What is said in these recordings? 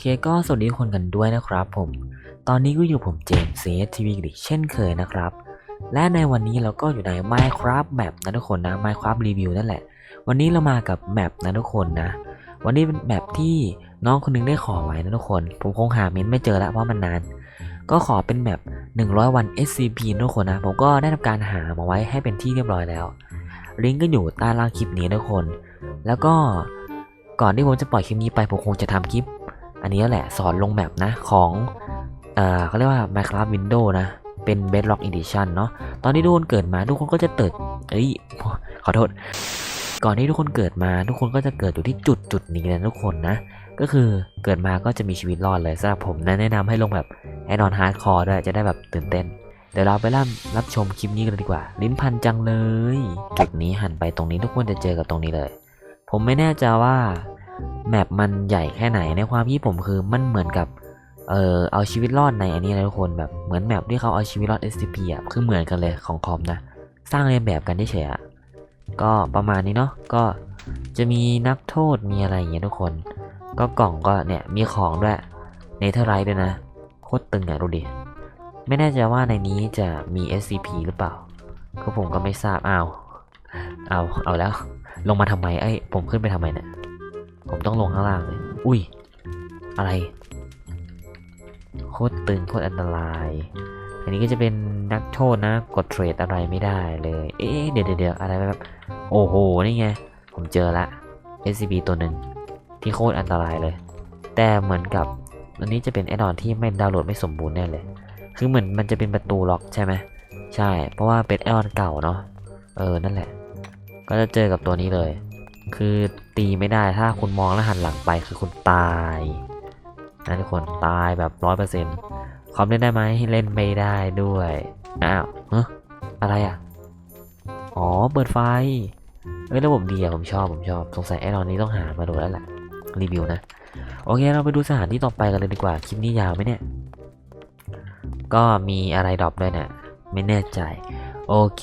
เคก็สวัสดีทุกคนกันด้วยนะครับผม ตอนนี้ก็อยู่ผมเจมส์ CSTV อีกเช่นเคยนะครับ และในวันนี้เราก็อยู่ใน Minecraft Map นะทุกคนนะ Minecraft Review นั่นแหละ วันนี้เรามากับแมปนะทุกคนนะ วันนี้เป็นแมปที่น้องคนหนึงได้ขอไว้นะทุกคน ผมคงหาเมนไม่เจอแล้วเพราะมันนาน ก็ขอเป็นแมป100 วัน SCP นะทุกคนนะ ผมก็ได้ทำการหามาไว้ให้เป็นที่เรียบร้อยแล้ว ลิงก์ก็อยู่ใต้ล่างคลิปนี้นะทุกคน แล้วก็ก่อนที่ผมจะปล่อยคลิปนี้ไปผมคงจะทำคลิป อันนี้แหละสอนลงแมปนะของเอ่อเขาเรียกว่า Minecraft Windows นะ เป็น Bedrock Edition เนาะตอนที่ทุกคนเกิดมาทุกคนก็จะเติดเอ้ยขอโทษ ก่อนที่ทุกคนเกิดมาทุกคนก็จะเกิดอยู่ที่จุดจุดนี้นะทุกคนนะ ก็คือเกิดมาก็จะมีชีวิตรอดเลยสำหรับผมนะแนะนำให้ลงแบบแอนอนฮาร์ดคอร์ด้วยจะได้แบบตื่นเต้นเดี๋ยวเราไปรับรับชมคลิปนี้กันดีกว่า ลิ้นพันจังเลย จุดนี้หันไปตรงนี้ทุกคนจะเจอกับตรงนี้เลย ผมไม่แน่ใจว่า แมปมันใหญ่แค่ไหนในความที่ผมคือมันเหมือนกับเออเอาชีวิตรอดในอันนี้นะทุกคนแบบเหมือนแมปที่เขาเอาชีวิตรอด SCP อะคือเหมือนกันเลยของคอมนะ สร้างเรียนแบบกันเฉยๆอะก็ประมาณนี้เนาะก็จะมีนักโทษมีอะไรอย่างเงี้ยทุกคน ก็กล่องก็เนี่ยมีของด้วยเนเธอร์ไรท์ด้วยนะโคตรตึงอะดูดิไม่แน่ใจว่าในนี้จะมี SCP หรือเปล่า ก็ผมก็ไม่ทราบอ้าวเอาเอาแล้ว ลงมาทำไมไอ้ผมขึ้นไปทำไมเนี่ย ผมต้องลงข้างล่างเลย อุ้ย อะไร โคตรตึงโคตรอันตราย อันนี้ก็จะเป็นนักโทษนะ กดเทรดอะไรไม่ได้เลย เอ๊ะเดี๋ยวเดี๋ยวเดี๋ยวอะไรแบบ โอ้โห นี่ไง ผมเจอละ SCP ตัวหนึ่งที่โคตรอันตรายเลย แต่เหมือนกับอันนี้จะเป็นแอดออนที่ไม่ดาวน์โหลดไม่สมบูรณ์แน่เลย คือเหมือนมันจะเป็นประตูล็อกใช่ไหมใช่ เพราะว่าเป็นแอดออนเก่าเนาะ เออ นั่นแหละ ก็จะเจอกับตัวนี้เลย คือตีไม่ได้ถ้าคุณมองแล้วหันหลังไปคือคุณตายนะทุกคนตายแบบร้อยเปอร์เซ็นต์คอมเล่นได้ไหมเล่นไม่ได้ด้วยอ้าวเฮ้อะไรอะ อ๋อเปิดไฟเอ้ยระบบดีอะผมชอบผมชอบสงสัยแอดออนนี้ต้องหามาดูแล้วแหละรีวิวนะ โอเคเราไปดูสถานที่ต่อไปกันเลยดีกว่าคลิปนี้ยาวไหมเนี่ย ก็มีอะไรดรอปด้วยเนี่ยไม่แน่ใจ โอเค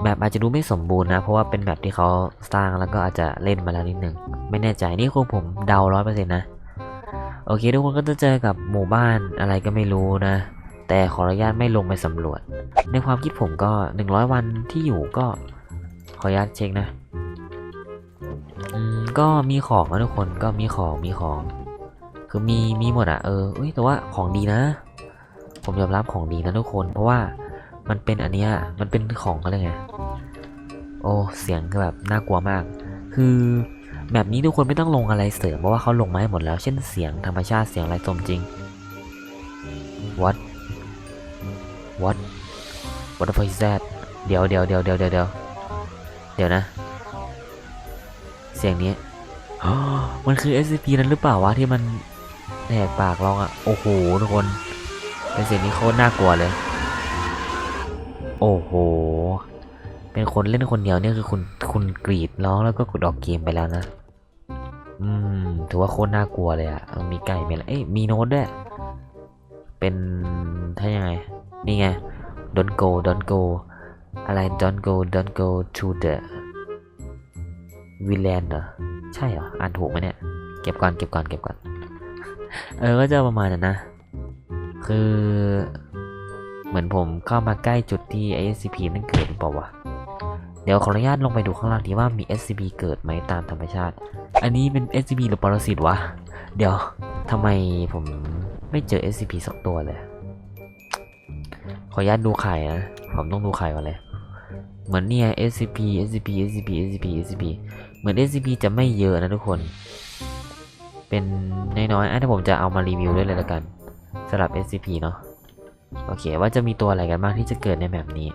แมปอาจจะดูไม่สมบูรณ์นะ เพราะว่าเป็นแมปที่เขาสร้างแล้วก็อาจจะเล่นมาแล้วนิดนึง ไม่แน่ใจนี่คือผมเดาร้อยเปอร์เซ็นต์นะ โอเค ทุกคนก็จะเจอกับหมู่บ้านอะไรก็ไม่รู้นะ แต่ขออนุญาตไม่ลงไปสำรวจ ในความคิดผมก็ 100 วันที่อยู่ก็ ขออนุญาตเช็คนะอืมก็มีของนะทุกคนก็มีของมีของ คือมีมีหมดอะเออเอ้ยแต่ว่าของดีนะ ผมยอมรับของดีนะทุกคนเพราะว่า มันเป็นอันเนี้ยมันเป็นของอะไรไงโอ้เสียงแบบน่ากลัวมาก คือแบบนี้ทุกคนไม่ต้องลงอะไรเสริมเพราะว่าเขาลงมาให้หมดแล้ว เช่นเสียงธรรมชาติเสียงอะไรสมจริง what what what the fuck is that เดี๋ยวเดี๋ยวเดี๋ยวเดี๋ยวเดี๋ยวเดี๋ยวเดี๋ยวนะ เสียงนี้อ๋อมันคือ SCP นั้นหรือเปล่าวะที่มันแหกปากร้องอะ โอ้โหทุกคนเป็นเสียงที่โคตรน่ากลัวเลย โอ้โห เป็นคนเล่นคนเดียวเนี่ยคือคุณคุณกรีดร้องแล้วก็กดออกเกมไปแล้วนะ อืม ถือว่าโคตรน่ากลัวเลยอะมีไก่มีอะไรเอ้ยมีโน้ตด้วยเป็นถ้ายังไง นี่ไง don't go don't go อะไร don't go don't go to the villain เหรอ ใช่เหรอ อ่านถูกไหมเนี่ย เก็บก่อน เก็บก่อน เก็บก่อน เออ ก็จะประมาณนั้นนะ คือ เหมือนผมเข้ามาใกล้จุดที่ SCP นั่นเกิดหรือเปล่าวะ เดี๋ยวขออนุญาตลงไปดูข้างล่างดีว่ามี SCP เกิดไหมตามธรรมชาติ อันนี้เป็น SCP หรือปรสิตวะ เดี๋ยวทำไมผมไม่เจอ SCP สักตัวเลย ขออนุญาตดูไข่นะ ผมต้องดูไข่ก่อนเลย เหมือนเนี่ย SCP SCP SCP SCP SCP เหมือน SCP จะไม่เยอะนะทุกคน เป็นน้อยๆอะถ้าผมจะเอามารีวิวด้วยเลยละกันสำหรับ SCP เนาะ โอเคว่าจะมีตัวอะไรกันบ้างที่จะเกิดในแบบนี้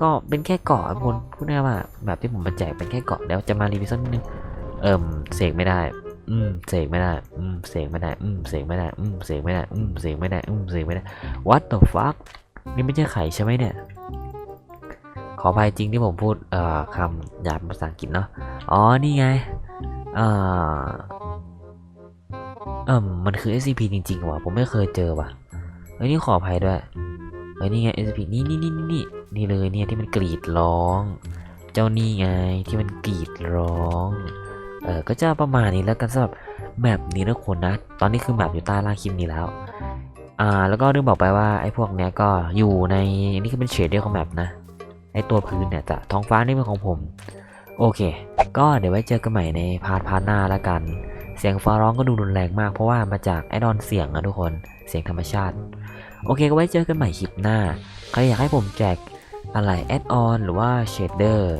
ก็เป็นแค่เกาะทุกคนพูดง่ายว่าแบบที่ผมมาแจกเป็นแค่เกาะเดี๋ยวจะมารีวิวสักนิดนึงเอิ่มเสกไม่ได้ อืมเสกไม่ได้ อืมเสกไม่ได้ อืมเสกไม่ได้ อืมเสกไม่ได้ อืมเสกไม่ได้ อืมเสกไม่ได้ what the fuck นี่ไม่ใช่ไข่ใช่ไหมเนี่ย ขออภัยจริงที่ผมพูดเอ่อคำหยาบภาษาอังกฤษเนาะ อ๋อ นี่ไง เอ่อเอ่มมันคือ SCP จริงๆว่ะ ผมไม่เคยเจอว่ะ เอ้ยนี่ขออภัยด้วยเอ้ยนี่ไง SCP นี่นี่นี่นี่นี่เลยเนี่ยที่มันกรีดร้อง เจ้านี่ไงที่มันกรีดร้องเออก็จะประมาณนี้แล้วกันสำหรับแมปนี้นะคนนะ ตอนนี้คือแมปอยู่ใต้ล่างคลิปนี้แล้วอ่าแล้วก็ลืมบอกไปว่าไอ้พวกเนี้ยก็อยู่ในนี่คือเป็นเฉดเดียวของแมปนะไอ้ตัวพื้นเนี่ยจะท้องฟ้านี่เป็นของผม โอเค ก็เดี๋ยวไว้เจอกันใหม่ในพาร์ทพาร์ทหน้าแล้วกัน เสียงฟ้าร้องก็ดูรุนแรงมากเพราะว่ามาจากไอดอนเสียงนะทุกคนเสียงธรรมชาติ โอเคก็ไว้เจอกันใหม่คลิปหน้า ใครอยากให้ผมแจกอะไรแอดออนหรือว่าเชดเดอร์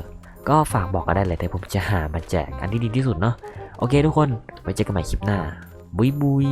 ก็ฝากบอกกันได้เลยแต่ผมจะหามาแจกอันที่ดีที่สุดเนาะโอเคทุกคนไว้เจอกันใหม่คลิปหน้าบุยบุย